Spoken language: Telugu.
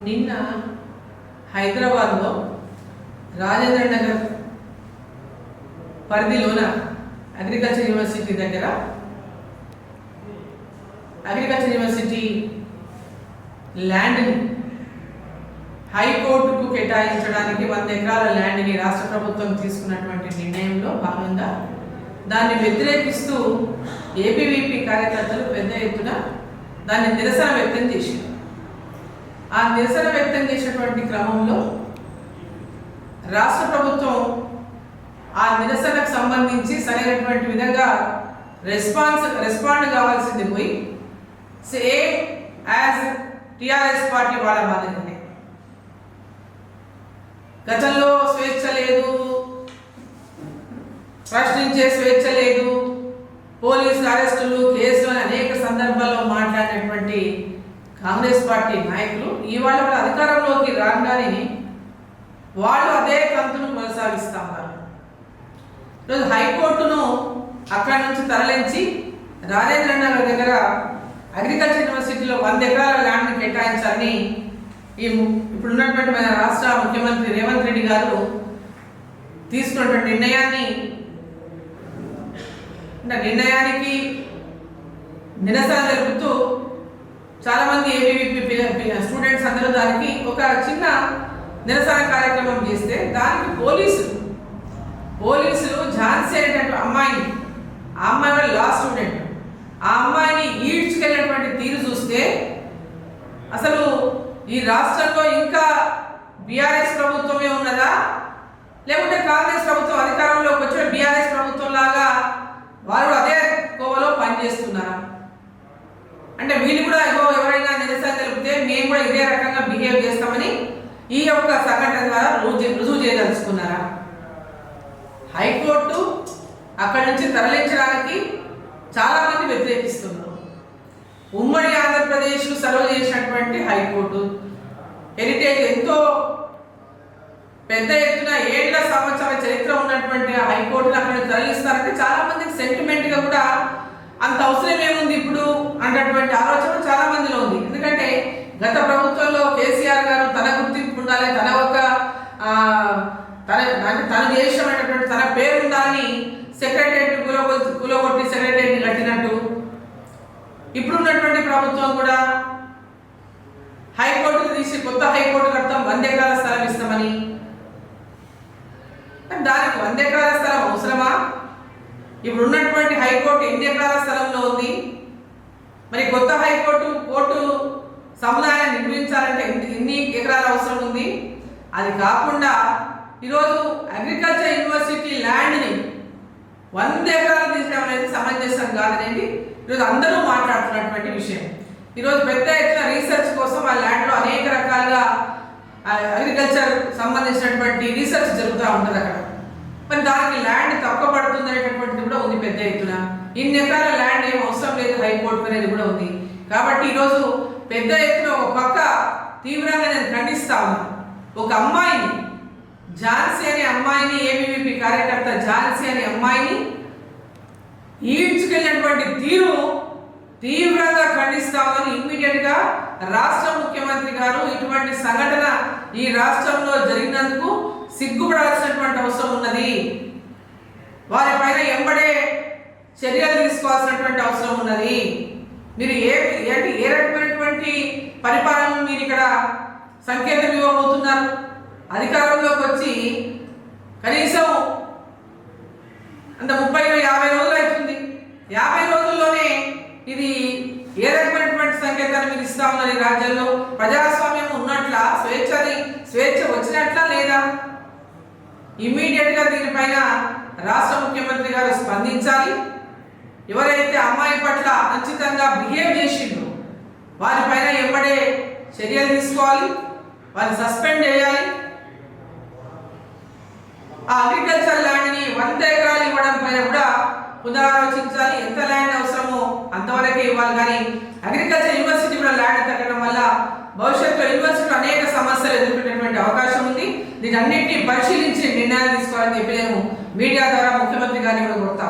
నిన్న హైదరాబాద్లో రాజేంద్ర నగర్ పరిధిలోన అగ్రికల్చర్ యూనివర్సిటీ దగ్గర అగ్రికల్చర్ యూనివర్సిటీ ల్యాండ్ని హైకోర్టుకు కేటాయించడానికి వంద ఎకరాల ల్యాండ్ని రాష్ట్ర ప్రభుత్వం తీసుకున్నటువంటి నిర్ణయంలో భాగంగా దాన్ని వ్యతిరేకిస్తూ ఏపీవీపీ కార్యకర్తలు పెద్ద ఎత్తున దాన్ని నిరసన వ్యక్తం చేశారు. ఆ నిరసన వ్యక్తం చేసినటువంటి క్రమంలో రాష్ట్ర ప్రభుత్వం ఆ నిరసనకు సంబంధించి సరైనటువంటి విధంగా రెస్పాన్స్ రెస్పాండ్ కావాల్సింది పోయి సేమ్ యాజ్ టిఆర్ఎస్ పార్టీ వాళ్ళ మాదిరిగానే. గతంలో స్వేచ్ఛ లేదు ప్రశ్నించే స్వేచ్ఛ లేదు పోలీసు అరెస్టులు కేసు అని అనేక సందర్భాల్లో మాట్లాడినటువంటి కాంగ్రెస్ పార్టీ నాయకులు ఇవాళ వాళ్ళ అధికారంలోకి రాగానే వాళ్ళు అదే కంతును కొనసాగిస్తా ఉన్నారు ఈరోజు హైకోర్టును అక్కడి నుంచి తరలించి రాజేంద్ర నగర్ దగ్గర అగ్రికల్చర్ యూనివర్సిటీలో వంద ఎకరాల ల్యాండ్ని కేటాయించాలని ఈ ఇప్పుడున్నటువంటి మన రాష్ట్ర ముఖ్యమంత్రి రేవంత్ రెడ్డి గారు తీసుకున్నటువంటి నిర్ణయాన్ని నిర్ణయానికి నిరసన తెలుపుతూ చాలా మంది ఏబీవీపీ స్టూడెంట్స్ అందరూ దానికి ఒక చిన్న నిరసన కార్యక్రమం చేస్తే దానికి పోలీసులు పోలీసులు ఝాన్సీ అనేటువంటి అమ్మాయిని ఆ అమ్మాయి వాళ్ళ లా స్టూడెంట్ ఆ అమ్మాయిని ఈడ్చుకెళ్ళినటువంటి తీరు చూస్తే అసలు ఈ రాష్ట్రంలో ఇంకా బీఆర్ఎస్ ప్రభుత్వమే ఉన్నదా? లేకుంటే కాంగ్రెస్ ప్రభుత్వం అధికారంలోకి వచ్చిన బీఆర్ఎస్ ప్రభుత్వం లాగా వారు అదే కోవలో పనిచేస్తున్నారా అంటే వీళ్ళు కూడా ఇగో ఎవరైనా నిరసన తెలిపితే మేము కూడా ఇదే రకంగా బిహేవ్ చేస్తామని ఈ యొక్క సంఘటన ద్వారా రుజువు చేయదలుచుకున్నారా? హైకోర్టు అక్కడి నుంచి తరలించడానికి చాలా మంది వ్యతిరేకిస్తున్నారు. ఉమ్మడి ఆంధ్రప్రదేశ్ సెలవు చేసినటువంటి హైకోర్టు హెరిటేజ్ ఎంతో పెద్ద ఎత్తున ఏళ్ళ సంవత్సరాల చరిత్ర ఉన్నటువంటి హైకోర్టును అక్కడ తరలిస్తారంటే చాలా మందికి సెంటిమెంట్గా కూడా అంత అవసరం ఏముంది ఇప్పుడు అన్నటువంటి ఆలోచన చాలా మందిలో ఉంది ఎందుకంటే గత ప్రభుత్వంలో కేసీఆర్ గారు తన గుర్తింపు ఉండాలి తన ఒక తన తన అంటే చేసినటువంటి తన పేరు ఉండాలని సెక్రటరియట్ కులగొట్టి కులగొట్టి సెక్రటరియట్ కట్టినట్టు ఇప్పుడున్నటువంటి ప్రభుత్వం కూడా హైకోర్టు తీసి కొత్త హైకోర్టు కడతాం వంద ఎకరాల స్థలం ఇస్తామని. దానికి వంద ఎకరాల స్థలం అవసరమా? ఇప్పుడు ఉన్నటువంటి హైకోర్టు ఎన్ని ఎకరాల స్థలంలో ఉంది? మరి కొత్త హైకోర్టు కోర్టు సముదాయాన్ని నిర్మించాలంటే ఎన్ని- ఎకరాల అవసరం ఉంది. అది కాకుండా ఈరోజు అగ్రికల్చర్ యూనివర్సిటీ ల్యాండ్ని వంద ఎకరాలు తీసుకోవడం అనేది సమంజసం కాదనేది ఈరోజు అందరూ మాట్లాడుతున్నటువంటి విషయం. ఈరోజు పెద్ద ఎత్తున రీసెర్చ్ కోసం ఆ ల్యాండ్లో అనేక రకాలుగా అగ్రికల్చర్ సంబంధించినటువంటి రీసెర్చ్ జరుగుతూ ఉంటుంది అక్కడ. మరి దానికి ల్యాండ్ తక్కువ పడుతుంది అనేటటువంటిది కూడా ఉంది పెద్ద ఎత్తున. ఇన్ని ఎకరాల ల్యాండ్ ఏం అవసరం లేదు హైకోర్టు అనేది కూడా ఉంది. కాబట్టి ఈరోజు పెద్ద ఎత్తున ఒక పక్క తీవ్రంగా నేను ఖండిస్తా ఉన్నాను ఒక అమ్మాయిని ఝాన్సీ అనే అమ్మాయిని ఏబీవీపీ కార్యకర్త ఝాన్సీ అనే అమ్మాయిని ఈడ్చుకెళ్ళినటువంటి తీరు తీవ్రంగా ఖండిస్తామని ఇమ్మీడియట్గా రాష్ట్ర ముఖ్యమంత్రి గారు ఇటువంటి సంఘటన ఈ రాష్ట్రంలో జరిగినందుకు సిగ్గుపడాల్సినటువంటి అవసరం ఉన్నది. వారిపైన ఎంబడే చర్యలు తీసుకోవాల్సినటువంటి అవసరం ఉన్నది. మీరు ఏ ఏంటి ఏ రకమైనటువంటి పరిపాలన మీరు ఇక్కడ సంకేతం ఇవ్వబోతున్నారు? అధికారంలోకి వచ్చి కనీసం అంత ముప్పై యాభై రోజులు అవుతుంది. యాభై రోజుల్లోనే ఇది ఏ రకమైనటువంటి సంకేతాన్ని మీరు ఇస్తా ఉన్నారు ఈ రాజ్యంలో? ప్రజాస్వామ్యం ఉన్నట్ల స్వేచ్ఛని స్వేచ్ఛ వచ్చినట్లా లేదా? ఇమ్మీడియట్గా దీనిపైన రాష్ట్ర ముఖ్యమంత్రి గారు స్పందించాలి. ఎవరైతే అమ్మాయి పట్ల ఖచ్చితంగా వారిపైన ఎంబడే చర్యలు తీసుకోవాలి. వారిని సస్పెండ్ చేయాలి. ఆ అగ్రికల్చర్ ల్యాండ్ని వంద ఎకరాలు ఇవ్వడం పైన కూడా పునరాలోచించాలి. ఎంత ల్యాండ్ అవసరమో అంతవరకే ఇవ్వాలి. కానీ అగ్రికల్చర్ యూనివర్సిటీ కూడా ల్యాండ్ తగ్గడం వల్ల భవిష్యత్తులో యూనివర్సిటీలో అనేక సమస్యలు ఎదుర్కొనేటువంటి అవకాశం ఉంది. దీని అన్నింటినీ పరిశీలించి నిర్ణయాలు తీసుకోవాలని చెప్పి నేను మీడియా ద్వారా ముఖ్యమంత్రి గారిని కూడా కోరుతా